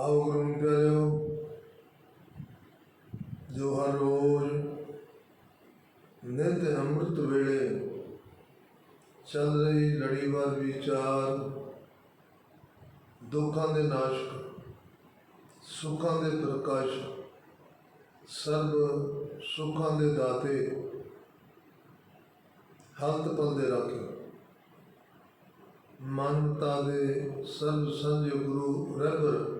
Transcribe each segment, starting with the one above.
ਆਓ ਗੁਰੂ ਨੂੰ ਪਿਆਰਿਓ ਜੋ ਹਰ ਰੋਜ਼ ਨਿਤ ਅੰਮ੍ਰਿਤ ਵੇਲੇ ਚੱਲ ਰਹੀ ਲੜੀਵਾਰ ਵਿਚਾਰ, ਦੁੱਖਾਂ ਦੇ ਨਾਸ਼ਕ, ਸੁੱਖਾਂ ਦੇ ਪ੍ਰਕਾਸ਼, ਸਰਬ ਸੁੱਖਾਂ ਦੇ ਦਾਤੇ ਹਲਤ ਪਲ ਦੇ ਰਾਖੇ। ਮਨਤਾ ਦੇ ਸਰਬ ਸੰਜ ਗੁਰੂ ਰਹਿਬਰ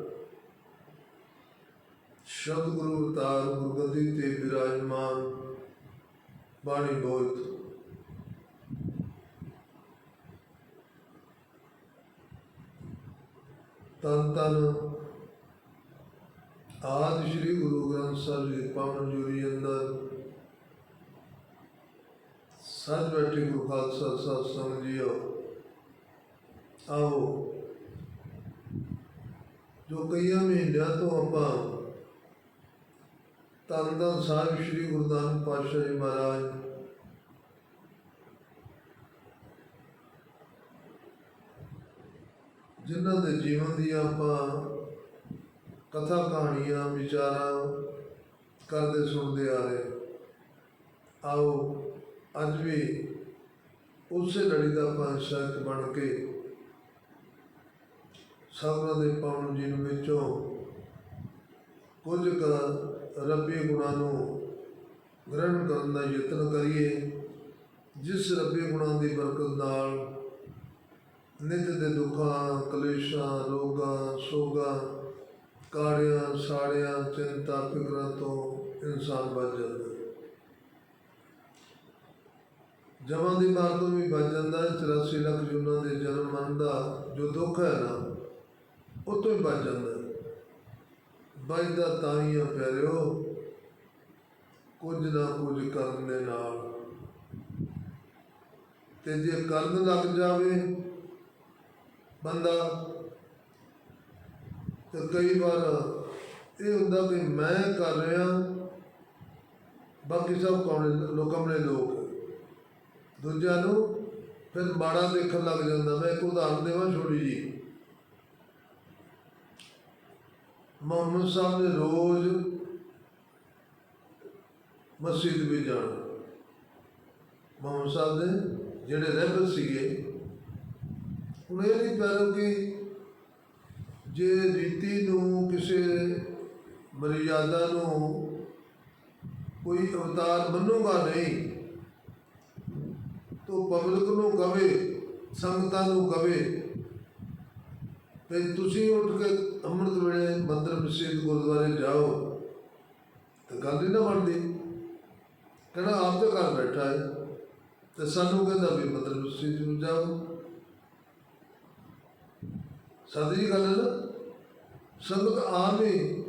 ਸ਼ਬਦ ਗੁਰੂ ਅਵਤਾਰ ਗੁਰਗੱਦੀ ਤੇ ਵਿਰਾਜਮਾਨ ਬਾਣੀ ਬੋਧ। ਤਨ ਤਨ ਆਦ ਸ੍ਰੀ ਗੁਰੂ ਗ੍ਰੰਥ ਸਾਹਿਬ ਜੀ ਪਾਵਨ ਜੁਰੀ ਅੰਦਰ ਸੱਚ ਬੈਠੇ ਗੁਰੂ ਖਾਲਸਾ ਸਤ ਸੰਗ ਜੀਓ, ਆਓ। ਜੋ ਕਈਆਂ ਮਹੀਨਿਆਂ ਤੋਂ ਆਪਾਂ ਧੰਨ ਧੰਨ ਸਾਹਿਬ ਸ੍ਰੀ ਗੁਰੂ ਨਾਨਕ ਪਾਤਸ਼ਾਹ ਜੀ ਮਹਾਰਾਜ ਜਿਨ੍ਹਾਂ ਦੇ ਜੀਵਨ ਦੀਆਂ ਆਪਾਂ ਕਥਾ ਕਹਾਣੀਆਂ, ਵਿਚਾਰਾਂ ਕਰਦੇ ਸੁਣਦੇ ਆ ਰਹੇ। ਆਓ, ਅੱਜ ਵੀ ਉਸੇ ਲੜੀ ਦਾ ਆਪਾਂ ਸ਼ਰਕ ਬਣ ਕੇ ਸਭਨਾਂ ਦੇ ਪਾਵਨ ਜੀਵਨ ਵਿੱਚੋਂ ਕੁਝ ਕੁ ਰੱਬੀ ਗੁਣਾਂ ਨੂੰ ਗ੍ਰਹਿਣ ਕਰਨ ਦਾ ਯਤਨ ਕਰੀਏ, ਜਿਸ ਰੱਬੀ ਗੁਣਾਂ ਦੀ ਬਰਕਤ ਨਾਲ ਨਿਤ ਦੇ ਦੁੱਖਾਂ, ਕਲੇਸ਼ਾਂ, ਰੋਗਾਂ, ਸੋਗਾਂ ਕਾੜਿਆਂ ਸਾੜਿਆਂ ਚਿੰਤਾ, ਫਿਕਰਾਂ ਤੋਂ ਇਨਸਾਨ ਬਚ ਜਾਂਦਾ ਹੈ। ਜਮਾਂ ਦੀ ਮਾਰ ਤੋਂ ਵੀ ਬਚ ਜਾਂਦਾ ਹੈ 84 ਲੱਖ ਜੁਨਾਂ ਦੇ ਜਨਮ ਮਰਨ ਦਾ ਜੋ ਦੁੱਖ ਹੈ ਨਾ, ਉਹ ਤੋਂ ਹੀ ਬਚ ਜਾਂਦਾ ਬਚਦਾ ਤਾਂ ਹੀ ਆ ਪਿਆਰਿਓ, ਕੁਝ ਨਾ ਕੁਝ ਕਰਨ ਦੇ ਨਾਲ। ਤੇ ਜੇ ਕਰਨ ਲੱਗ ਜਾਵੇ ਬੰਦਾ, ਤੇ ਕਈ ਵਾਰ ਇਹ ਹੁੰਦਾ ਕਿ ਮੈਂ ਕਰ ਰਿਹਾ, ਬਾਕੀ ਸਭ ਕੌਣ ਲੋਕਾਂ ਨੇ ਲੋਕ। ਦੂਜਿਆਂ ਨੂੰ ਫਿਰ ਮਾੜਾ ਦੇਖਣ ਲੱਗ ਜਾਂਦਾ। ਮੈਂ ਇੱਕ ਉਦਾਹਰਨ ਦੇਵਾਂ ਛੋਟੀ ਜੀ ਮੁਹੰਮਦ ਸਾਹਿਬ ਨੇ ਰੋਜ਼ ਮਸਜਿਦ ਵਿੱਚ ਜਾਣਾ। ਮੁਹੰਮਦ ਸਾਹਿਬ ਦੇ ਜਿਹੜੇ ਰਹਿਬਰ ਸੀਗੇ, ਹੁਣ ਇਹ ਨਹੀਂ ਪਿਆਰੋ ਕਿ ਜੇ ਰੀਤੀ ਨੂੰ, ਕਿਸੇ ਮਰਿਆਦਾ ਨੂੰ ਕੋਈ ਅਵਤਾਰ ਮੰਨੂਗਾ ਨਹੀਂ, ਤੋ ਪਬਲਿਕ ਨੂੰ ਕਵੇ, ਸੰਗਤਾਂ ਨੂੰ ਕਵੇ ਤੇ ਤੁਸੀਂ ਉੱਠ ਕੇ ਅੰਮ੍ਰਿਤ ਵੇਲੇ ਮੰਦਰ ਮਸਜਿਦ ਗੁਰਦੁਆਰੇ ਜਾਓ, ਤਾਂ ਗੱਲ ਨਹੀਂ ਨਾ ਬਣਦੀ। ਕਹਿੰਦਾ, ਆਪ ਤਾਂ ਘਰ ਬੈਠਾ ਹੈ, ਤੇ ਸਾਨੂੰ ਕਹਿੰਦਾ ਵੀ ਮੰਦਰ ਮਸਜਿਦ ਨੂੰ ਜਾਓ। ਸਾਦੀ ਗੱਲ ਨਾ, ਸੰਗਤ ਆਮ ਹੀ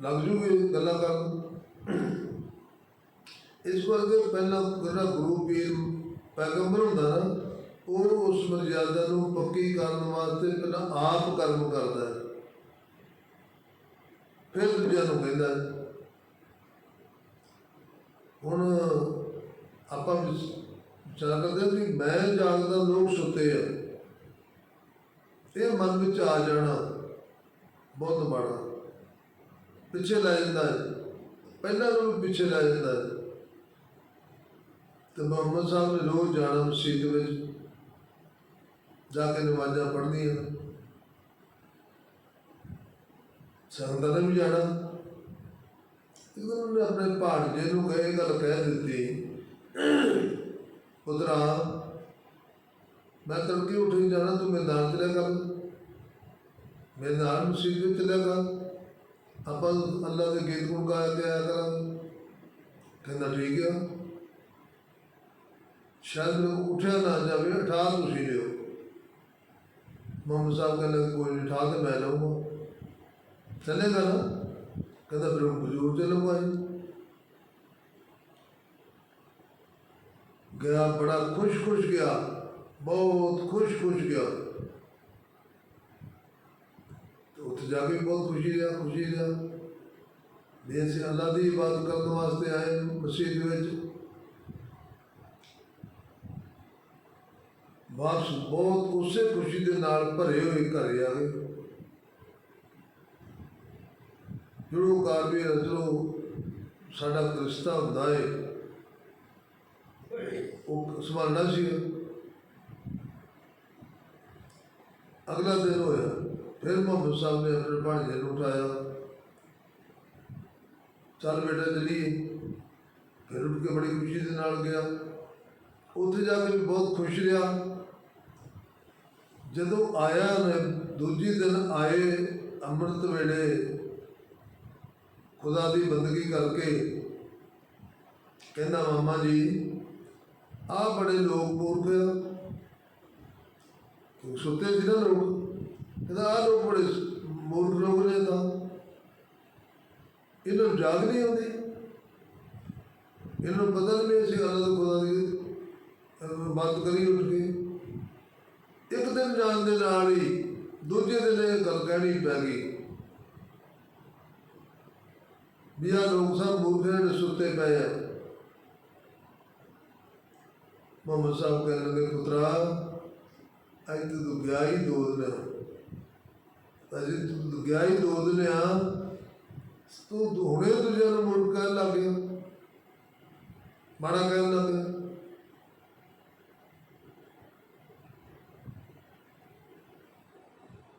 ਲੱਗ ਜੂਗੇ ਗੱਲਾਂ ਕਰਨ। ਇਸ ਕਰਕੇ ਪਹਿਲਾਂ ਜਿਹੜਾ ਗੁਰੂ ਪੀਰ ਪੈਗੰਬਰ ਹੁੰਦਾ ਨਾ ਉਹ ਉਸ ਮਰਜ਼ਾਦਾ ਨੂੰ ਪੱਕੀ ਕਰਨ ਵਾਸਤੇ ਪਹਿਲਾਂ ਆਪ ਕਰਮ ਕਰਦਾ ਹੈ। ਫਿਰ ਦੂਜਿਆਂ ਨੂੰ ਕਹਿੰਦਾ ਹੁਣ ਆਪਾਂ ਵਿਚਾਰ ਕਰਦੇ ਹਾਂ ਮੈਂ ਜਾਗਦਾ ਲੋਕ ਸੁੱਤੇ ਆ। ਇਹ ਮਨ ਵਿੱਚ ਆ ਜਾਣਾ ਬਹੁਤ ਮਾੜਾ। ਪਿੱਛੇ ਲੈ ਜਾਂਦਾ ਹੈ। ਪਹਿਲਾਂ ਨੂੰ ਵੀ ਪਿੱਛੇ ਲੈ ਜਾਂਦਾ ਹੈ। ਤੇ ਮੁਹੰਮਦ ਸਾਹਿਬ ਨੇ ਰੋਜ਼ ਜਾਣਾ ਮਸਜਿਦ ਵਿੱਚ। ਜਾ ਕੇ ਨਮਾਜ਼ਾਂ ਪੜ੍ਹਨੀਆਂ। ਸੰਗਤਾਂ ਨੇ ਵੀ ਜਾਣਾ। ਇਹਨਾਂ ਨੇ ਆਪਣੇ ਭਾਣਜੇ ਨੂੰ ਕਹੇ ਗੱਲ ਕਹਿ ਦਿੱਤੀ। ਪੁੱਤਰਾ ਮੈਂ ਤੜਕੇ ਉੱਠ ਕੇ ਜਾਣਾ, ਤੂੰ ਮੇਰੇ ਨਾਲ ਚਲਿਆ ਕਰ ਮੇਰੇ ਨਾਲ ਮਸਜਿਦ ਵਿੱਚ ਚਲਿਆ ਕਰ ਆਪਾਂ ਅੱਲਾ ਦੇ ਗੀਤ ਗੁਣ ਗਾ ਕੇ ਆਇਆ ਕਰਾਂਗੇ। ਕਹਿੰਦਾ ਠੀਕ ਆ। ਸ਼ਾਇਦ ਲੋਕ ਉੱਠਿਆ ਨਾ ਜਾਵੇ, ਉਠਾ ਤੁਸੀਂ ਲਿਓ। ਮੁਹੰਮਦ ਸਾਹਿਬ ਕਹਿੰਦੇ ਕੋਈ ਨਹੀਂ ਉਠਾ ਕੇ ਮੈਂ ਲਊਂਗਾ ਚੱਲੇਗਾ ਨਾ ਕਹਿੰਦਾ ਫਿਰ ਉਹ ਬਜ਼ੁਰਗ ਚੱਲੂਗਾ ਜੀ ਗਿਆ ਬੜਾ ਖੁਸ਼ ਖੁਸ਼ ਗਿਆ ਬਹੁਤ ਖੁਸ਼ ਖੁਸ਼ ਗਿਆ ਤੇ ਉੱਥੇ ਜਾ ਕੇ ਵੀ ਬਹੁਤ ਖੁਸ਼ੀ ਰਿਹਾ ਖੁਸ਼ੀ ਰਿਹਾ ਵੀ ਅਸੀਂ ਅੱਲਾ ਦੀ ਇਬਾਦਤ ਕਰਨ ਵਾਸਤੇ ਆਏ ਮਸਜਿਦ ਵਿੱਚ ਵਾਪਸ ਬਹੁਤ ਉਸੇ ਖੁਸ਼ੀ ਦੇ ਨਾਲ ਭਰੇ ਹੋਏ ਘਰ ਆ ਗਏ। ਜਿਹੜੋ ਕਾਰ ਵੀ ਚਲੋ ਸਾਡਾ ਕ੍ਰਿਸ਼ਤਾ ਹੁੰਦਾ ਹੈ ਉਹ ਸੰਭਾਲਣਾ ਸੀ। ਅਗਲਾ ਦਿਨ ਹੋਇਆ। ਫਿਰ ਮੁਹੰਮਦ ਸਾਹਿਬ ਨੇ ਆਪਣੇ ਭਾਣਜੇ ਨੂੰ ਉਠਾਇਆ। ਚੱਲ ਬੇਟਾ ਚਲੀਏ। ਫਿਰ ਉੱਠ ਕੇ ਬੜੀ ਖੁਸ਼ੀ ਦੇ ਨਾਲ ਗਿਆ। ਉੱਥੇ ਜਾ ਕੇ ਵੀ ਬਹੁਤ ਖੁਸ਼ ਰਿਹਾ। ਜਦੋਂ ਆਇਆ ਨੇ ਦੂਜੀ ਦਿਨ ਆਏ ਅੰਮ੍ਰਿਤ ਵੇਲੇ ਖੁਦਾ ਦੀ ਬੰਦਗੀ ਕਰਕੇ ਕਹਿੰਦਾ ਮਾਮਾ ਜੀ ਆ ਬੜੇ ਲੋਕ ਮੂਰਖ ਆ। ਸੁੱਤੇ ਸੀ ਨਾ ਲੋਕ? ਕਹਿੰਦਾ ਆ ਲੋਕ ਬੜੇ ਮੂਰਖ ਲੋਕ ਨੇ ਤਾਂ। ਇਹਨਾਂ ਨੂੰ ਜਾਗ ਨਹੀਂ ਆਉਂਦੀ? ਇਹਨਾਂ ਨੂੰ ਪਤਾ ਨਹੀਂ ਸੀ ਅੱਲਾਹ ਦਾ ਖੁਦਾ ਦੀ। ਅਹ, ਬਾਤ ਕਰੀ ਉੱਠ ਕੇ। ਦਿਨ ਜਾਣ ਦੇ ਨਾਲ ਹੀ ਦੂਜੇ ਦਿਨ ਇਹ ਗੱਲ ਕਹਿਣੀ ਪੈ ਗਈ ਵੀ ਆਹ ਲੋਕ ਸਭ ਮੂਰਖ ਨੇ ਸੁੱਤੇ ਪਏ ਆ। ਮੁਹੰਮਦ ਸਾਹਿਬ ਕਹਿਣ ਲੱਗੇ, ਪੁੱਤਰਾ, ਅੱਜ ਤੂੰ ਤਾਂ ਗਿਆ ਹੀ ਦੋ ਦਿਨ ਅਜੇ ਤੂੰ ਗਿਆ ਹੀ ਦੋ ਦਿਨ ਆ, ਤੂੰ ਹੁਣੇ ਦੂਜਿਆਂ ਨੂੰ ਮੁੜ ਕਹਿਣ ਲੱਗ ਗਿਆ। ਮਾੜਾ ਕਹਿਣ ਲੱਗ।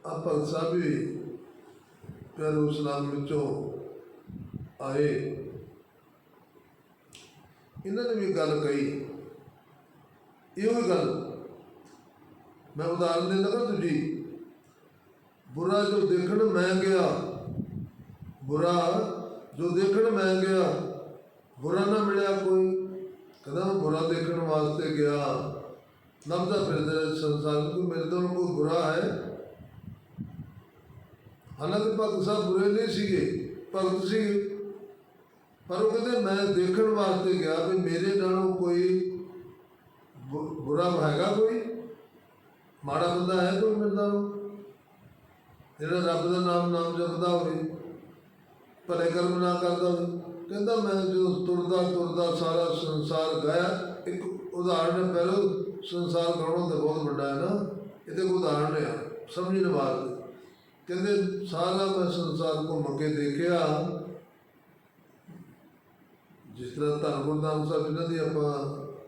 ਗਿਆ ਆਪਾਂ ਸਭ ਵੀ ਪਿਆਰੋ ਇਸਲਾਮ ਵਿੱਚੋਂ ਆਏ। ਇਹਨਾਂ ਨੇ ਵੀ ਗੱਲ ਕਹੀ। ਇਹੋ ਹੀ ਗੱਲ ਮੈਂ ਉਦਾਹਰਨ ਦੇ ਲਗਾ ਤੁਝੀ ਬੁਰਾ ਜੋ ਦੇਖਣ ਮੈਂ ਗਿਆ ਬੁਰਾ ਜੋ ਦੇਖਣ ਮੈਂ ਗਿਆ ਬੁਰਾ ਨਾ ਮਿਲਿਆ ਕੋਈ। ਕਹਿੰਦਾ ਮੈਂ ਬੁਰਾ ਦੇਖਣ ਵਾਸਤੇ ਗਿਆ। ਲੱਭਦਾ ਫਿਰਦਾ ਸੰਸਾਰ ਵਿੱਚ, ਕੋਈ ਮੇਰੇ ਤੋਂ ਕੋਈ ਬੁਰਾ ਹੈ। ਹਾਲਾਂਕਿ ਭਗਤ ਸਾਹਿਬ ਬੁਰੇ ਨਹੀਂ ਸੀਗੇ, ਭਗਤ ਸੀ। ਪਰ ਉਹ ਕਹਿੰਦੇ, ਮੈਂ ਦੇਖਣ ਵਾਸਤੇ ਗਿਆ ਵੀ ਮੇਰੇ ਨਾਲੋਂ ਕੋਈ ਬੁਰਾ ਹੈਗਾ ਕੋਈ? ਮਾੜਾ ਬੰਦਾ ਹੈ ਕੋਈ ਮੇਰੇ ਨਾਲੋਂ? ਜਿਹੜਾ ਰੱਬ ਦਾ ਨਾਮ ਨਾਮ ਜਪਦਾ ਹੋਵੇ, ਭਲੇ ਕਰਮ ਨਾ ਕਰਦਾ ਹੋਵੇ। ਕਹਿੰਦਾ, ਮੈਂ ਜਦੋਂ ਤੁਰਦਾ ਤੁਰਦਾ ਸਾਰਾ ਸੰਸਾਰ ਗਿਆ ਇੱਕ ਉਦਾਹਰਨ ਹੈ, ਪਹਿਲੋ ਸੰਸਾਰ ਗਾਉਣਾ ਤਾਂ ਬਹੁਤ ਵੱਡਾ ਹੈ ਨਾ। ਇਹਦੇ ਕੋਈ ਉਦਾਹਰਨ ਆ ਸਮਝਣ ਵਾਸਤੇ। ਕਹਿੰਦੇ ਸਾਰਾ ਮੈਂ ਸੰਸਾਰ ਘੁੰਮ ਕੇ ਦੇਖਿਆ। ਜਿਸ ਤਰ੍ਹਾਂ ਧੰਨ ਗੁਰਦਾਮ ਸਾਹਿਬ ਇਹਨਾਂ ਦੀ ਆਪਾਂ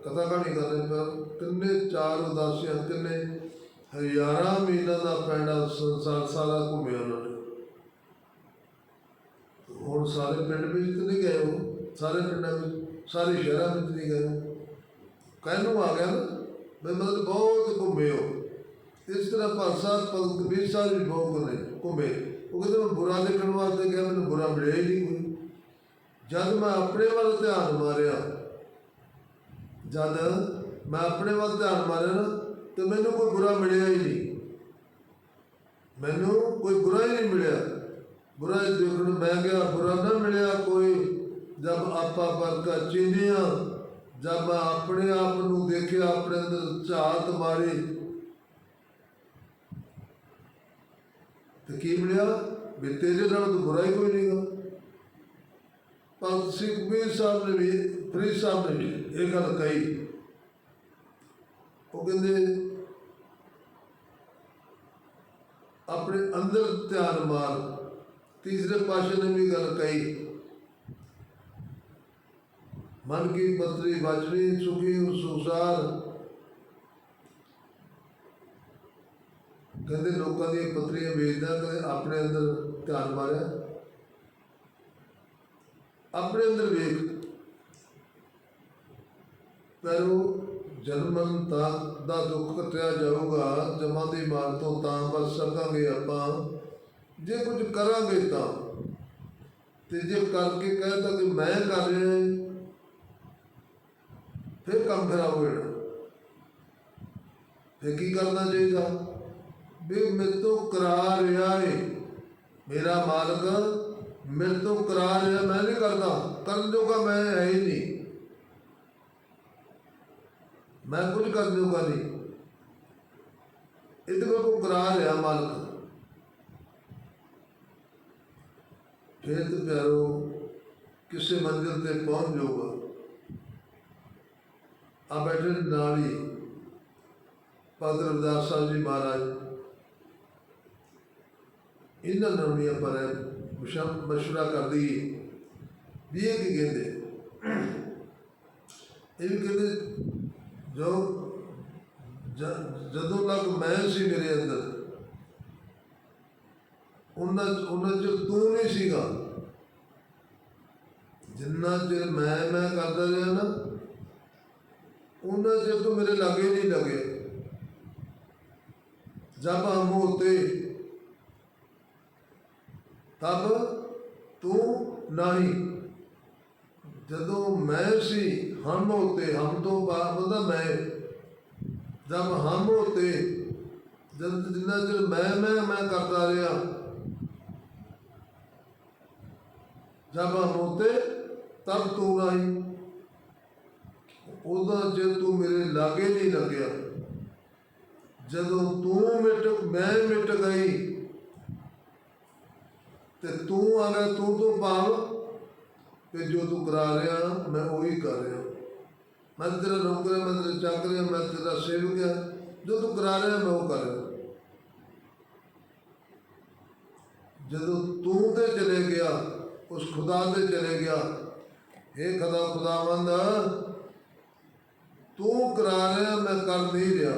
ਕਥਾ ਕਹਾਣੀ ਕਰ ਰਹੇ ਪਰ ਕਿੰਨੇ ਚਾਰ ਉਦਾਸੀਆਂ, ਕਿੰਨੇ ਹਜ਼ਾਰਾਂ ਮੀਲਾਂ ਦਾ ਪੈਂਡਾ ਸੰਸਾਰ ਸਾਰਾ ਘੁੰਮਿਆ ਉਹਨਾਂ ਨੇ। ਹੁਣ ਸਾਰੇ ਪਿੰਡ ਵਿੱਚ ਨਹੀਂ ਗਏ ਉਹ, ਸਾਰੇ ਪਿੰਡਾਂ ਵਿੱਚ, ਸਾਰੇ ਸ਼ਹਿਰਾਂ ਵਿੱਚ ਨਹੀਂ ਗਏ ਕਹਿਣ ਨੂੰ ਆ ਗਿਆ ਨਾ, ਵੀ ਮਤਲਬ ਬਹੁਤ ਘੁੰਮੇ ਹੋ ਇਸ ਤਰ੍ਹਾਂ ਭਾਸਾ ਭਗਤ ਕਬੀਰ ਸਾਹਿਬ ਵੀ ਬਹੁਤ ਨੇ। ਘੁੰਮੇ। ਉਹ ਕਹਿੰਦੇ ਮੈਂ ਬੁਰਾ ਦੇਖਣ ਵਾਸਤੇ ਗਿਆ, ਮੈਨੂੰ ਬੁਰਾ ਮਿਲਿਆ ਹੀ ਨਹੀਂ ਕੋਈ। ਜਦ ਮੈਂ ਆਪਣੇ ਵੱਲ ਧਿਆਨ ਮਾਰਿਆ, ਜਦ ਮੈਂ ਆਪਣੇ ਵੱਲ ਧਿਆਨ ਮਾਰਿਆ ਨਾ, ਤੇ ਮੈਨੂੰ ਕੋਈ ਬੁਰਾ ਮਿਲਿਆ ਹੀ ਨਹੀਂ। ਮੈਨੂੰ ਕੋਈ ਬੁਰਾ ਹੀ ਨਹੀਂ ਮਿਲਿਆ। ਬੁਰਾ ਦੇਖਣ ਮੈਂ ਗਿਆ ਬੁਰਾ ਨਾ ਮਿਲਿਆ ਕੋਈ। ਜਦ ਆਪਾ ਵਰਗਾ ਚੀਨਿਆ ਜਦ ਮੈਂ ਆਪਣੇ ਆਪ ਨੂੰ ਦੇਖਿਆ, ਆਪਣੇ ਅੰਦਰ ਝਾਤ ਮਾਰੀ ਤੇ ਕੀ ਮਿਲਿਆ? ਵੀ ਤੇਰੇ ਨਾਲ ਤਾਂ ਬੁਰਾ ਹੀ ਕੋਈ ਨਹੀਂਗਾ ਪਰ ਸਿੱਖਬੀਰ ਸਾਹਿਬ ਨੇ ਵੀ, ਫਰੀਦ ਸਾਹਿਬ ਨੇ ਵੀ ਇਹ ਗੱਲ ਕਹੀ। ਉਹ ਕਹਿੰਦੇ, ਆਪਣੇ ਅੰਦਰ ਧਿਆਨ ਮਾਰ। ਤੀਸਰੇ ਪਾਸ਼ੇ ਨੇ ਵੀ ਗੱਲ ਕਹੀ। ਮਨ ਕੀ ਪਤਰੀ ਬਚਨੀ ਸੁਖੀ ਸੁਸਾਰ ਕਹਿੰਦੇ ਲੋਕਾਂ ਦੀਆਂ ਪਤਰੀਆਂ ਵੇਚਦਾ ਕਦੇ ਆਪਣੇ ਅੰਦਰ ਧਿਆਨ ਮਾਰਿਆ। ਆਪਣੇ ਅੰਦਰ ਵੇਖ। ਪਰ ਜਨਮਨ ਤਾਂ ਦਾ ਦੁੱਖ ਕੱਟਿਆ ਜਾਊਗਾ, ਜਮਾਂ ਦੀ ਮਾਰ ਤੋਂ ਤਾਂ ਬਚ ਸਕਾਂਗੇ ਆਪਾਂ। ਜੇ ਕੁਝ ਕਰਾਂਗੇ ਤਾਂ। ਤੇ ਜੇ ਕਰਕੇ ਕਹਿੰਦਾ ਕਿ ਮੈਂ ਕਰ ਰਿਹਾ ਫਿਰ ਕੰਮ ਖਰਾਬ ਹੋ ਜਾਣਾ ਫਿਰ ਕੀ ਕਰਨਾ ਚਾਹੀਦਾ? ਵੀ ਮੇਰੇ ਤੋਂ ਕਰਾ ਰਿਹਾ ਏ। ਮੇਰਾ ਮਾਲਕ, ਮੇਰੇ ਤੋਂ ਕਰਾ ਰਿਹਾ, ਮੈਂ ਨਹੀਂ ਕਰਦਾ। ਕਰਨ ਜੋਗਾ ਮੈਂ ਹੈ ਹੀ ਨਹੀਂ। ਮੈਂ ਕੁਝ ਕਰਨ ਜੋਗਾ ਨਹੀਂ। ਇਹਦੇ ਕੋਲ ਕਰਾ ਰਿਹਾ ਮਾਲਕ। ਫਿਰ ਤੇ ਪਿਆਰੋ, ਕਿਸੇ ਮੰਜ਼ਿਲ ਤੇ ਪਹੁੰਚ ਜਾਊਗਾ ਆ ਬੈਠੇ ਨਾਲ ਹੀ। ਪਾਦਰ ਰਵਿਦਾਸ ਸਾਹਿਬ ਜੀ ਮਹਾਰਾਜ। ਇਹਨਾਂ ਨਾਲ ਵੀ ਆਪਾਂ ਮਸ਼ਵਰਾ ਕਰਦੀ ਵੀ ਇਹ ਕੀ ਕਹਿੰਦੇ? ਇਹ ਵੀ ਕਹਿੰਦੇ, ਜੋ ਜਦੋਂ ਤੱਕ ਮੈਂ ਸੀ ਮੇਰੇ ਅੰਦਰ, ਉਹਨਾਂ ਉਹਨਾਂ ਚ ਤੂੰ ਨਹੀਂ ਸੀਗਾ। ਜਿੰਨਾ ਚਿਰ ਮੈਂ ਮੈਂ ਕਰਦਾ ਰਿਹਾ ਨਾ, ਉਹਨਾਂ ਚਿਰ ਤੂੰ ਮੇਰੇ ਲਾਗੇ ਨਹੀਂ ਲੱਗੇ। ਜਦ ਹਮ ਹੋਤੇ ਤਬ ਤੂੰ ਨਹੀਂ। ਜਦੋਂ ਮੈਂ ਸੀ ਹਮ ਹੋਤੇ ਹਮ ਤੋਂ ਬਾਅਦ ਉਹਦਾ ਮੈਂ। ਜਦ ਹਮ ਹੋਤੇ ਜਦ ਜਿੰਨਾ ਚਿਰ ਮੈਂ ਮੈਂ ਮੈਂ ਕਰਦਾ ਰਿਹਾ। ਜਦ ਹਮ ਹੋਤੇ ਤਬ ਤੂੰ ਨਹੀਂ। ਉਹਦਾ ਜੇ ਤੂੰ ਮੇਰੇ ਲਾਗੇ ਨਹੀਂ ਲੱਗਿਆ, ਜਦੋਂ ਤੂੰ ਮਿਟ, ਮੈਂ ਮਿਟ ਗਈ ਤੇ ਤੂੰ ਆ ਗਿਆ ਤੂੰ ਤੋਂ ਭਾਵ ਕਿ ਜੋ ਤੂੰ ਕਰਾ ਰਿਹਾ ਮੈਂ ਉਹੀ ਕਰ ਰਿਹਾ। ਮੈਂ ਤੇਰਾ ਨੌਕਰ ਹਾਂ, ਮੈਂ ਤੇਰਾ ਚਾਕਰ ਹਾਂ, ਮੈਂ ਤੇਰਾ ਸੇਵਕ ਹਾਂ। ਜੋ ਤੂੰ ਕਰਾ ਰਿਹਾ ਮੈਂ ਉਹ ਕਰ ਰਿਹਾ। ਜਦੋਂ ਤੂੰ ਤੇ ਚਲੇ ਗਿਆ ਉਸ ਖੁਦਾ ਤੇ ਚਲੇ ਗਿਆ ਇਹ ਖੁਦਾ ਖੁਦਾਵੰਦ ਤੂੰ ਕਰਾ ਰਿਹਾ ਮੈਂ ਕਰ ਨਹੀਂ ਰਿਹਾ।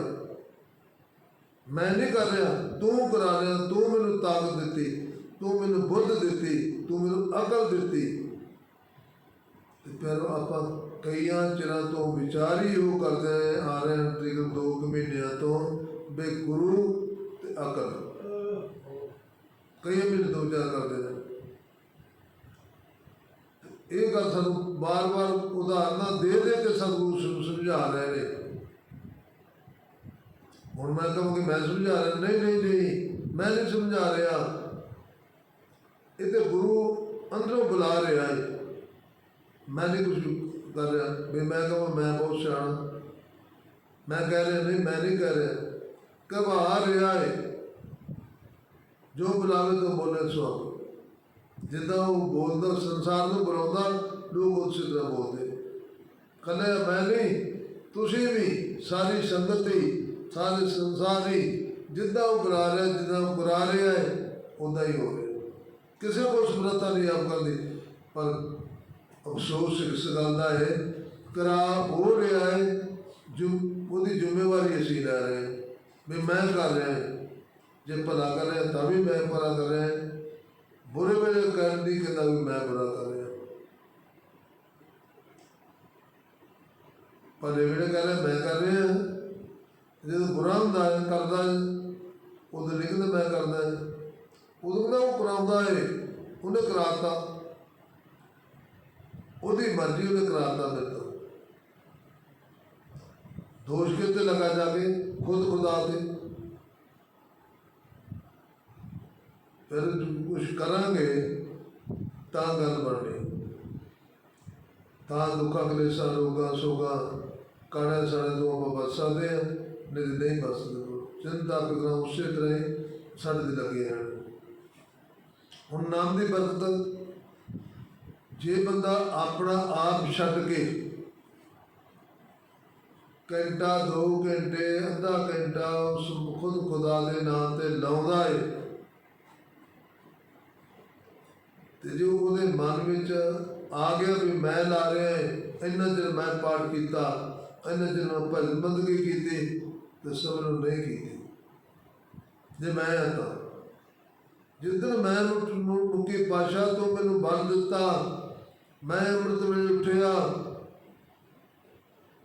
ਮੈਂ ਨਹੀਂ ਕਰ ਰਿਹਾ ਤੂੰ ਕਰਾ ਰਿਹਾ ਤੂੰ ਮੈਨੂੰ ਤਾਕਤ ਦਿੱਤੀ। ਤੂੰ ਮੈਨੂੰ ਬੁੱਧ ਦਿੱਤੀ, ਤੂੰ ਮੈਨੂੰ ਅਕਲ ਦਿੱਤੀ। ਤੇ ਫਿਰ ਆਪਾਂ ਕਈਆਂ ਚਿਰਾਂ ਤੋਂ ਵਿਚਾਰ ਹੀ ਉਹ ਕਰਦੇ ਆ ਰਹੇ ਹਾਂ ਤਕਰੀਬਨ ਦੋ ਕੁ ਮਹੀਨਿਆਂ ਤੋਂ ਬੇ ਗੁਰੂ ਤੇ ਅਕਲ। ਕਈ ਮਹੀਨੇ ਦੋ ਵਿਚਾਰ ਕਰਦੇ ਨੇ ਇਹ ਗੱਲ ਸਾਨੂੰ ਬਾਰ-ਬਾਰ ਉਦਾਹਰਨਾਂ ਦੇ ਦੇ ਕੇ ਸਤਿਗੁਰੂ ਸਾਨੂੰ ਸਮਝਾ ਰਹੇ ਨੇ। ਹੁਣ ਮੈਂ ਕਹਾਂ ਕਿ ਮੈਂ ਸਮਝਾ ਰਿਹਾ, ਨਹੀਂ ਨਹੀਂ ਨਹੀਂ, ਮੈਂ ਨਹੀਂ ਸਮਝਾ ਰਿਹਾ। ਇਹ ਤੇ ਗੁਰੂ ਅੰਦਰੋਂ ਬੁਲਾ ਰਿਹਾ ਹੈ। ਮੈਂ ਨਹੀਂ ਕੁਝ ਕਰ ਰਿਹਾ। ਵੀ ਮੈਂ ਕਹਾਂ ਮੈਂ ਬਹੁਤ ਸਿਆਣਾ। ਮੈਂ ਕਹਿ ਰਿਹਾ, ਨਹੀਂ, ਮੈਂ ਨਹੀਂ ਕਹਿ ਰਿਹਾ। ਕਬ ਆ ਰਿਹਾ ਹੈ? ਜੋ ਬੁਲਾਵੇ ਤੋਂ ਬੋਲੇ ਸੋ। ਜਿੱਦਾਂ ਉਹ ਬੋਲਦਾ, ਸੰਸਾਰ ਨੂੰ ਬੁਲਾਉਂਦਾ, ਲੋਕ ਉਸੇ ਤਰ੍ਹਾਂ ਬੋਲਦੇ। ਕੱਲੇ ਮੈਂ ਨਹੀਂ, ਤੁਸੀਂ ਵੀ, ਸਾਰੀ ਸੰਗਤ ਹੀ ਸਾਰੇ ਸੰਸਾਰ ਹੀ ਜਿੱਦਾਂ ਉਹ ਬੁਲਾ ਰਿਹਾ, ਜਿੱਦਾਂ ਉਹ ਬੁਲਾ ਰਿਹਾ ਹੈ ਉਦਾਂ ਹੀ ਹੋ ਰਿਹਾ। ਕਿਸੇ ਕੋਲ ਸਮਰੱਥਾ ਨਹੀਂ ਆਪ ਕਰਦੀ ਪਰ ਅਫਸੋਸ ਇਸ ਗੱਲ ਦਾ ਹੈ ਕਰਾ ਹੋ ਰਿਹਾ ਹੈ ਜੋ ਉਹਦੀ ਜ਼ਿੰਮੇਵਾਰੀ ਅਸੀਂ ਲੈ ਰਹੇ ਹਾਂ ਵੀ ਮੈਂ ਕਰ ਰਿਹਾ ਹਾਂ ਜੇ ਭਲਾ ਕਰ ਰਿਹਾ ਤਾਂ ਵੀ ਮੈਂ ਭਲਾ ਕਰ ਰਿਹਾ ਹਾਂ ਬੁਰੇ ਵੇਲੇ ਕਰਨ ਦੀ ਕਹਿੰਦਾ ਵੀ ਮੈਂ ਬੁਰਾ ਕਰ ਰਿਹਾ ਭਲੇ ਵੇਲੇ ਕਰ ਰਿਹਾ ਮੈਂ ਕਰ ਰਿਹਾ ਜਦੋਂ ਬੁਰਾ ਹੁੰਦਾ ਹੈ ਕਰਦਾ ਹੈ ਉਦੋਂ ਲਿਖਦਾ ਮੈਂ ਕਰਦਾ ਹੈ ਉਦੋਂ ਕਹਿੰਦਾ ਉਹ ਕਰਾਉਂਦਾ ਹੈ ਉਹਨੇ ਕਰਾਤਾ। ਉਹਦੀ ਮਰਜ਼ੀ ਉਹਨੇ ਕਰਾਤਾ ਦਿੱਤਾ ਦੋਸ਼ ਕਿਤੇ ਲਗਾ ਜਾਵੇ ਖੁਦ ਖੁਦਾ ਤੇ। ਫਿਰ ਕੁਝ ਕਰਾਂਗੇ, ਤਾਂ ਗੱਲ ਬਣਨੀ। ਤਾਂ ਦੁੱਖਾਂ, ਕਲੇਸ਼ਾਂ, ਰੋਗਾਂ, ਸੋਗਾਂ ਕਾਣੇ ਸਾੜੇ ਤੋਂ ਆਪਾਂ ਬਚ ਸਕਦੇ ਹਾਂ, ਨਹੀਂ ਤੇ ਨਹੀਂ ਬਚ ਸਕਦੇ। ਚਿੰਤਾ ਫਿਕਰਾਂ ਉਸੇ ਤਰ੍ਹਾਂ ਹੀ ਸਾਡੇ ਤੇ ਲੱਗੇ ਹਨ ਹੁਣ ਨਾਮ ਦੀ ਬਰਕਤ ਜੇ ਬੰਦਾ ਆਪਣਾ ਆਪ ਛੱਡ ਕੇ ਘੰਟਾ, ਦੋ ਘੰਟੇ, ਅੱਧਾ ਘੰਟਾ ਉਸ ਖੁਦ ਖੁਦਾ ਦੇ ਨਾਮ ਤੇ ਲਾਉਂਦਾ ਏ, ਤੇ ਜੋ ਉਹਦੇ ਮਨ ਵਿੱਚ ਆ ਗਿਆ ਵੀ ਮੈਂ ਲਾ ਰਿਹਾ ਏ, ਇੰਨਾ ਚਿਰ ਮੈਂ ਪਾਠ ਕੀਤਾ, ਇੰਨਾ ਚਿਰ ਮੈਂ ਭਜਨ ਬੰਦਗੀ ਕੀਤੀ, ਤੇ ਸਭ ਨੂੰ ਨਹੀਂ ਕੀਤੀ। ਜੇ ਮੈਂ ਆ ਜਿਸ ਦਿਨ ਮੈਂ ਮੁੱਠ- ਮੁੱਕੇ ਪਾਸ਼ਾ ਤੋਂ ਮੈਨੂੰ ਬਲ ਦਿੱਤਾ, ਮੈਂ ਅੰਮ੍ਰਿਤ ਵੇਲੇ ਉੱਠਿਆ।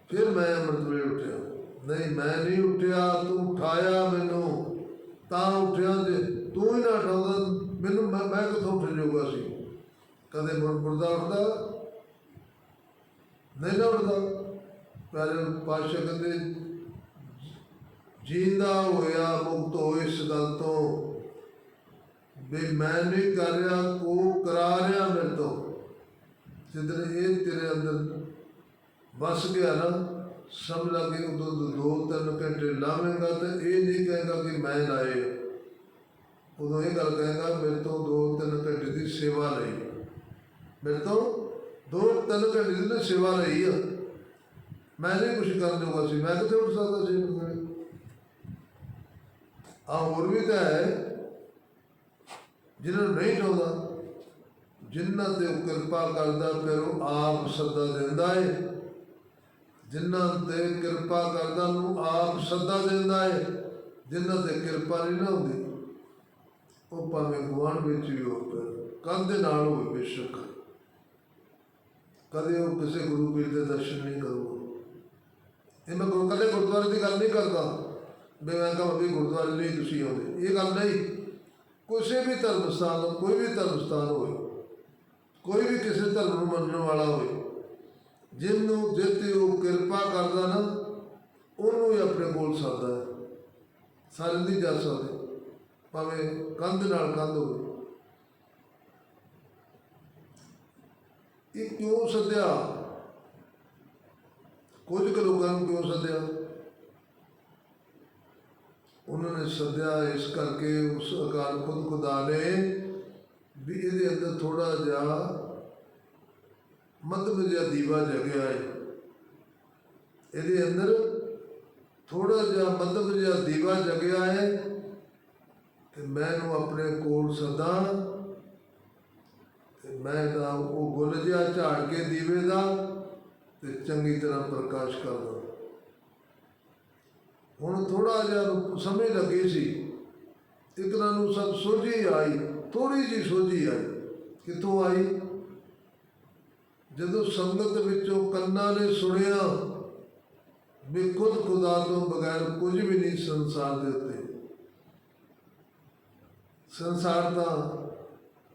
ਫਿਰ ਮੈਂ ਅੰਮ੍ਰਿਤ ਵੇਲੇ ਉੱਠਿਆ। ਨਹੀਂ, ਮੈਂ ਨਹੀਂ ਉੱਠਿਆ, ਤੂੰ ਉਠਾਇਆ ਮੈਨੂੰ। ਤਾਂ ਉੱਠਿਆ ਜੇ ਤੂੰ ਹੀ ਨਾ ਉਠਾਉਂਦਾ, ਮੈਨੂੰ ਮੈਂ ਮੈਂ ਕਿੱਥੋਂ ਉੱਠ ਜਾਊਗਾ ਸੀ? ਕਦੇ ਮੁਰ ਮੁਰਦਾ ਉੱਠਦਾ ਨਹੀਂ ਨਾ ਉੱਠਦਾ ਪਹਿਲੇ ਪਾਸ਼ਾ ਕਹਿੰਦੇ ਜੀਂਦਾ ਹੋਇਆ ਮੁਕਤ ਹੋਏ ਇਸ ਗੱਲ ਤੋਂ। ਵੀ ਮੈਂ ਨਹੀਂ ਕਰ ਰਿਹਾ ਕੋ ਕਰਾ ਰਿਹਾ ਮੇਰੇ ਤੋਂ। ਜਿੱਦਣ ਇਹ ਤੇਰੇ ਅੰਦਰ ਵਸ ਗਿਆ ਨਾ ਸਮਝ ਲਾ ਕਿ ਉਦੋਂ ਤੋਂ ਦੋ ਤਿੰਨ ਘੰਟੇ ਲਾਵੇਂਗਾ ਤੇ ਇਹ ਨਹੀਂ ਕਹੇਗਾ ਕਿ ਮੈਂ ਲਾਏ। ਉਦੋਂ ਇਹ ਗੱਲ ਕਹੇਗਾ, ਮੇਰੇ ਤੋਂ ਦੋ ਤਿੰਨ ਘੰਟੇ ਦੀ ਸੇਵਾ ਲਈ। ਮੇਰੇ ਤੋਂ ਦੋ ਤਿੰਨ ਘੰਟੇ ਦੀ ਤਾਂ ਸੇਵਾ ਲਈ ਆ। ਮੈਂ ਨਹੀਂ ਕੁਝ ਕਰਨ ਜੋਗਾ ਸੀ। ਮੈਂ ਕਿੱਥੇ ਉੱਠ ਸਕਦਾ ਸੀ? ਉਸ ਵੇਲੇ ਆ ਹੋਰ ਵੀ ਤਾਂ ਹੈ। ਜਿਹਨਾਂ ਨੂੰ ਨਹੀਂ ਚਾਹੁੰਦਾ, ਜਿਨ੍ਹਾਂ ਤੇ ਉਹ ਕਿਰਪਾ ਕਰਦਾ ਫਿਰ ਉਹ ਆਪ ਸੱਦਾ ਦਿੰਦਾ ਹੈ ਜਿਨ੍ਹਾਂ ਤੇ ਕਿਰਪਾ ਕਰਦਾ ਨੂੰ ਆਪ ਸੱਦਾ ਦਿੰਦਾ ਏ, ਜਿਨ੍ਹਾਂ ਤੇ ਕਿਰਪਾ ਨਹੀਂ ਨਾ ਹੁੰਦੀ, ਉਹ ਭਾਵੇਂ ਗੁਆਂਢ ਵਿੱਚ ਵੀ ਹੋਵੇ ਕੰਧ ਦੇ ਨਾਲ ਹੋਵੇ ਬੇਸ਼ੱਕ। ਕਦੇ ਉਹ ਕਿਸੇ ਗੁਰੂ ਪੀਰ ਦੇ ਦਰਸ਼ਨ ਨਹੀਂ ਕਰੂਗਾ। ਇਹ ਮੈਂ ਕਦੇ ਗੁਰਦੁਆਰੇ ਦੀ ਗੱਲ ਨਹੀਂ ਕਰਦਾ, ਵੀ ਮੈਂ ਕਹਾਂ ਵੀ ਗੁਰਦੁਆਰੇ ਲਈ ਤੁਸੀਂ ਆਉਂਦੇ। ਇਹ ਗੱਲ ਨਹੀਂ। ਕਿਸੇ ਵੀ ਧਰਮ ਸਥਾਨ ਕੋਈ ਵੀ ਧਰਮ ਸਥਾਨ ਹੋਵੇ, ਕੋਈ ਵੀ ਕਿਸੇ ਧਰਮ ਨੂੰ ਮੰਨਣ ਵਾਲਾ ਹੋਵੇ, ਜਿਹਨੂੰ ਜਿੱਤੇ ਉਹ ਕਿਰਪਾ ਕਰਦਾ ਨਾ, ਉਹਨੂੰ ਹੀ ਆਪਣੇ ਕੋਲ ਸੱਦਾ ਹੈ। ਸਾਰੇ ਨਹੀਂ ਜਾ ਸਕਦੇ ਭਾਵੇਂ ਕੰਧ ਨਾਲ ਕੰਧ ਹੋਵੇ। ਇਹ ਕਿਉਂ ਸੱਦਿਆ? ਕੁਝ ਕੁ ਲੋਕਾਂ ਨੂੰ ਕਿਉਂ ਸੱਦਿਆ? ਉਹਨਾਂ ਨੇ ਸੱਦਿਆ, ਇਸ ਕਰਕੇ ਉਸ ਅਕਾਲ ਖੁਦ ਖੁਦਾ ਨੇ ਵੀ ਇਹਦੇ ਅੰਦਰ ਥੋੜਾ ਜਿਹਾ ਮਤਲਬ ਜਿਹਾ ਦੀਵਾ ਜਗਿਆ ਹੈ। ਇਹਦੇ ਅੰਦਰ ਥੋੜਾ ਜਿਹਾ ਮਤਲਬ ਜਿਹਾ ਦੀਵਾ ਜਗਿਆ ਹੈ ਤੇ ਮੈਂ ਇਹਨੂੰ ਆਪਣੇ ਕੋਲ ਸਦਾ ਤੇ ਮੈਂ ਦਾ ਉਹ ਗੁੱਲ ਜਿਹਾ ਝਾੜ ਕੇ ਦੀਵੇ ਦਾ ਤੇ ਚੰਗੀ ਤਰ੍ਹਾਂ ਪ੍ਰਕਾਸ਼ ਕਰਦਾ। ਹੁਣ ਥੋੜਾ ਜਿਹਾ ਸਮੇਂ ਲੱਗੇ ਸੀ। ਇੱਕ ਨੂੰ ਸਭ ਸੋਝੀ ਆਈ ਥੋੜੀ ਜੀ ਸੋਝੀ ਆਈ। ਕਿੱਥੋਂ ਆਈ? ਜਦੋਂ ਸੰਗਤ ਵਿੱਚੋਂ ਕੰਨਾਂ ਨੇ ਸੁਣਿਆ ਵੀ ਖੁਦ ਖੁਦਾ ਤੋਂ ਬਗੈਰ ਕੁਝ ਵੀ ਨਹੀਂ ਸੰਸਾਰ ਦੇ ਉੱਤੇ। ਸੰਸਾਰ ਦਾ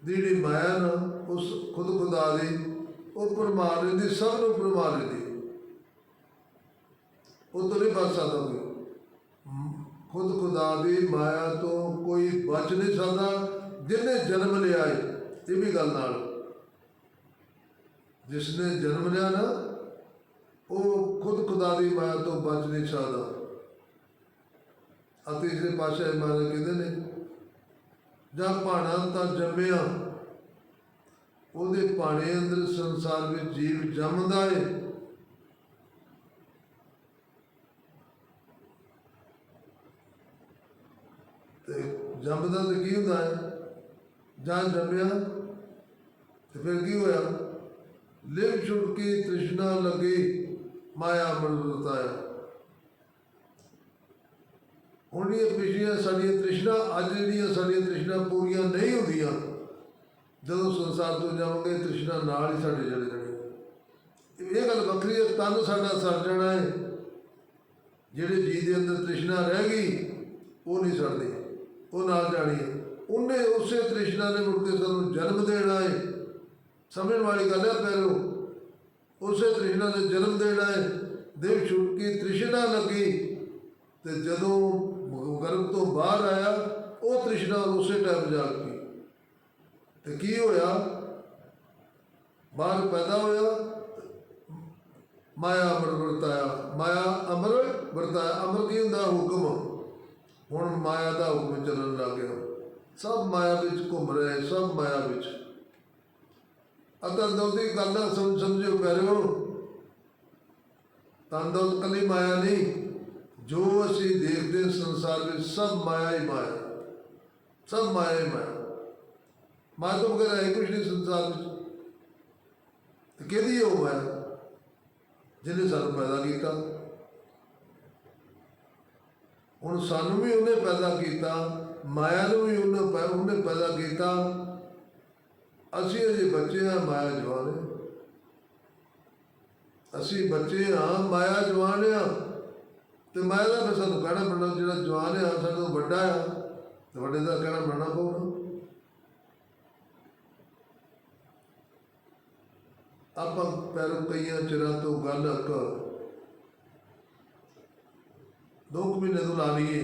ਦੀ ਜਿਹੜੀ ਮਾਇਆ ਨਾ, ਉਸ ਖੁਦ ਖੁਦਾ ਦੀ, ਉਹ ਪਰਮਾ ਲੈਂਦੀ ਸਭ ਨੂੰ ਪਰਮਾ ਲੈਂਦੀ ਉਹ ਤੋਂ ਨਹੀਂ ਬਚ ਸਕਦਾ ਕੋਈ ਖੁਦ ਖੁਦਾ ਦੀ ਮਾਇਆ ਤੋਂ ਕੋਈ ਬਚ ਨਹੀਂ ਸਕਦਾ ਜਿਹਨੇ ਜਨਮ ਲਿਆ ਹੈ ਇਹ ਵੀ ਗੱਲ ਨਾਲ। ਜਿਸ ਨੇ ਜਨਮ ਲਿਆ ਨਾ, ਉਹ ਖੁਦ ਖੁਦਾ ਦੀ ਮਾਇਆ ਤੋਂ ਬਚ ਨਹੀਂ ਸਕਦਾ। ਅਤੇ ਇਸਦੇ ਪਾਸ਼ਾ ਮਹਾਰਾਜ ਕਹਿੰਦੇ ਨੇ, ਜਾਂ ਭਾਣਾ ਤਾਂ ਜੰਮਿਆ, ਉਹਦੇ ਭਾਣੇ ਅੰਦਰ ਸੰਸਾਰ ਵਿੱਚ ਜੀਵ ਜੰਮਦਾ ਏ। ਤੇ ਜੰਮਦਾ ਤੇ ਕੀ ਹੁੰਦਾ ਹੈ? ਜਾਂ ਜੰਮਿਆ ਤੇ ਫਿਰ ਕੀ ਹੋਇਆ? ਲਿਵ ਛੁੱਟ ਕੇ ਤ੍ਰਿਸ਼ਨਾ ਲੱਗੀ, ਮਾਇਆ ਮਨ ਵਰਤਾਇਆ ਹੁਣ ਇਹ ਪਿਛਲੀਆਂ ਸਾਡੀਆਂ ਤ੍ਰਿਸ਼ਨਾ, ਅੱਜ ਜਿਹੜੀਆਂ ਸਾਡੀਆਂ ਤ੍ਰਿਸ਼ਨਾ ਪੂਰੀਆਂ ਨਹੀਂ ਹੁੰਦੀਆਂ, ਜਦੋਂ ਸੰਸਾਰ ਤੋਂ ਜਾਵਾਂਗੇ, ਤ੍ਰਿਸ਼ਨਾ ਨਾਲ ਹੀ ਸਾਡੇ ਜੜੇ ਜਣੇ ਇਹ ਗੱਲ ਵੱਖਰੀ ਹੈ, ਤਨ ਸਾਡਾ ਸਰ ਜਾਣਾ ਹੈ। ਜਿਹੜੇ ਜੀ ਦੇ ਅੰਦਰ ਤ੍ਰਿਸ਼ਨਾ ਰਹਿ ਗਈ, ਉਹ ਨਹੀਂ ਸਰਦੀ। ਉਹ ਨਾਲ ਜਾਣੀ ਹੈ। ਉਹਨੇ ਉਸੇ ਤ੍ਰਿਸ਼ਨਾ ਨੇ ਮੁੜ ਕੇ ਸਾਨੂੰ ਜਨਮ ਦੇਣਾ ਹੈ। ਸਮਝਣ ਵਾਲੀ ਗੱਲ ਹੈ ਪਹਿਲੋ ਉਸੇ ਤ੍ਰਿਸ਼ਨਾ ਦੇ ਜਨਮ ਦੇਣਾ ਹੈ। ਦੇਵ ਛੁਟਕੀ ਤ੍ਰਿਸ਼ਨਾ ਲੱਗੀ। ਤੇ ਜਦੋਂ ਗਰਭ ਤੋਂ ਬਾਹਰ ਆਇਆ, ਉਹ ਤ੍ਰਿਸ਼ਨਾ ਉਸੇ ਟਾਈਮ ਜਾਗ ਗਈ। ਤੇ ਕੀ ਹੋਇਆ? ਬਾਹਰ ਪੈਦਾ ਹੋਇਆ, ਮਾਇਆ ਅਮਰ ਵਰਤਾਇਆ। ਮਾਇਆ ਅਮਰ ਵਰਤਾਇਆ। ਅਮਰ ਕੀ ਹੁੰਦਾ? ਹੁਕਮ। ਹੁਣ ਮਾਇਆ ਦਾ ਹੁਕਮ ਚੱਲਣ ਲੱਗ ਗਿਆ। ਸਭ ਮਾਇਆ ਵਿੱਚ ਘੁੰਮ ਰਹੇ, ਸਭ ਮਾਇਆ ਵਿੱਚ। ਅਤਰ ਦੋਦੀ ਗੱਲ ਸਮਝ ਸਮਝਿਓ ਪਿਆਰਿਓ। ਤੰਦੌਤ ਕੱਲੀ ਮਾਇਆ ਨਹੀਂ, ਜੋ ਅਸੀਂ ਦੇਖਦੇ ਸੰਸਾਰ ਵਿੱਚ ਸਭ ਮਾਇਆ ਹੀ ਮਾਇਆ। ਸਭ ਮਾਇਆ ਹੀ ਮਾਇਆ। ਮਾਇਆ ਤੋਂ ਬਗੈਰ ਹੈ ਕੁਝ ਨਹੀਂ ਸੰਸਾਰ ਵਿੱਚ। ਤੇ ਕਿਹਦੀ ਉਹ ਮਾਇਆ? ਜਿਹਨੇ ਸਾਨੂੰ ਪੈਦਾ ਕੀਤਾ। ਹੁਣ ਸਾਨੂੰ ਵੀ ਉਹਨੇ ਪੈਦਾ ਕੀਤਾ, ਮਾਇਆ ਨੂੰ ਵੀ ਉਹਨੇ ਉਹਨੇ ਪੈਦਾ ਕੀਤਾ। ਅਸੀਂ ਅਜੇ ਬੱਚੇ ਆ ਮਾਇਆ ਜਵਾਨ ਅਸੀਂ ਬੱਚੇ ਹਾਂ, ਮਾਇਆ ਜਵਾਨ ਆ ਤੇ ਮਾਇਆ ਦਾ ਫਿਰ ਸਾਨੂੰ ਕਹਿਣਾ ਪੈਣਾ, ਜਿਹੜਾ ਜਵਾਨ ਆ ਸਾਨੂੰ ਵੱਡਾ ਆ ਤੇ ਵੱਡੇ ਦਾ ਕਹਿਣਾ ਮੰਨਣਾ ਪਊਗਾ ਆਪਾਂ ਪੈਰੋਂ ਕਈਆਂ ਚਿਰਾਂ ਤੋਂ ਗੱਲ ਕਰ ਦੋ ਕੁ ਮਹੀਨੇ ਤੋਂ ਲਾ ਲਈਏ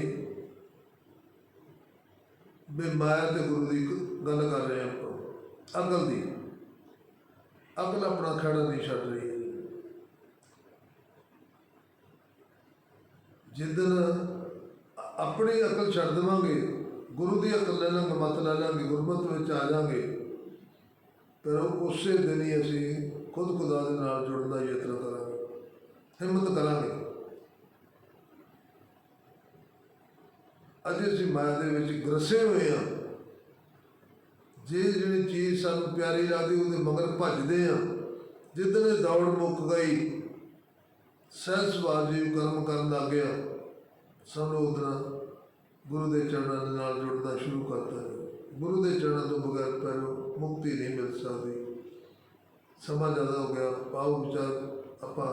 ਵੀ ਮਾਇਆ ਤੇ ਗੁਰੂ ਦੀ ਗੱਲ ਕਰ ਰਹੇ ਆਪਾਂ ਅਕਲ ਦੀ। ਅਕਲ ਆਪਣਾ ਖੜਾ ਨਹੀਂ ਛੱਡ ਰਹੀ ਹੈ। ਜਿੱਦਨ ਆਪਣੀ ਅਕਲ ਛੱਡ ਦੇਵਾਂਗੇ, ਗੁਰੂ ਦੀ ਅਕਲ ਲੈ ਲਾਂਗੇ, ਮਤ ਲੈ ਲਾਂਗੇ, ਗੁਰਮਤ ਵਿੱਚ ਆ ਜਾਾਂਗੇ ਪਰ ਉਸੇ ਦਿਨ ਹੀ ਅਸੀਂ ਖੁਦ ਖੁਦਾ ਦੇ ਨਾਲ ਜੁੜਨ ਦਾ ਯਤਨ ਕਰਾਂਗੇ। ਹਿੰਮਤ ਕਰਾਂਗੇ। ਅਜੇ ਅਸੀਂ ਮਾਇਆ ਦੇ ਵਿੱਚ ਗਰਸੇ ਹੋਏ ਹਾਂ। ਜੇ ਜਿਹੜੀ ਚੀਜ਼ ਸਾਨੂੰ ਪਿਆਰੀ ਲੱਗਦੀ, ਉਹਦੇ ਮਗਰ ਭੱਜਦੇ ਆ ਜਿੱਦਣ ਇਹ ਦੌੜ ਮੁੱਕ ਗਈ ਸਹਿਜ ਸੁਭਾਅ ਜੀ ਕਰਮ ਕਰਨ ਲੱਗ ਗਿਆ, ਸਾਨੂੰ ਉਹਦਾਂ ਗੁਰੂ ਦੇ ਚਰਨਾਂ ਦੇ ਨਾਲ ਜੁੜਨਾ ਸ਼ੁਰੂ ਕਰਤਾ। ਗੁਰੂ ਦੇ ਚਰਨਾਂ ਤੋਂ ਬਗੈਰ ਪੈਰੋਂ ਮੁਕਤੀ ਨਹੀਂ ਮਿਲ ਸਕਦੀ। ਸਮਾਂ ਜ਼ਿਆਦਾ ਹੋ ਗਿਆ ਪਾਉ ਵਿਚਾਰ ਆਪਾਂ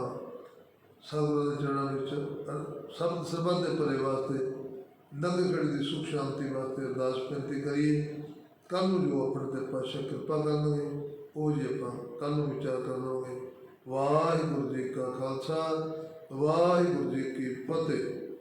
ਸਤਿਗੁਰੂ ਦੇ ਚਰਨਾਂ ਵਿੱਚ ਸਭ ਸਰਬੱਤ ਦੇ ਭਲੇ ਵਾਸਤੇ ਨਗਰ ਖੜੀ ਦੀ ਸੁਖ ਸ਼ਾਂਤੀ ਵਾਸਤੇ ਅਰਦਾਸ ਬੇਨਤੀ ਕਰੀਏ। ਕੱਲ ਨੂੰ ਜੋ ਆਪਣੇ ਤੇ ਪਾਸ਼ਾ ਕਿਰਪਾ ਕਰਨਗੇ, ਉਹ ਜੀ ਆਪਾਂ ਕੱਲ ਨੂੰ ਵਿਚਾਰ ਕਰਨਗੇ। ਵਾਹਿਗੁਰੂ ਜੀ ਕਾ ਖਾਲਸਾ, ਵਾਹਿਗੁਰੂ ਜੀ ਕੀ ਫਤਿਹ।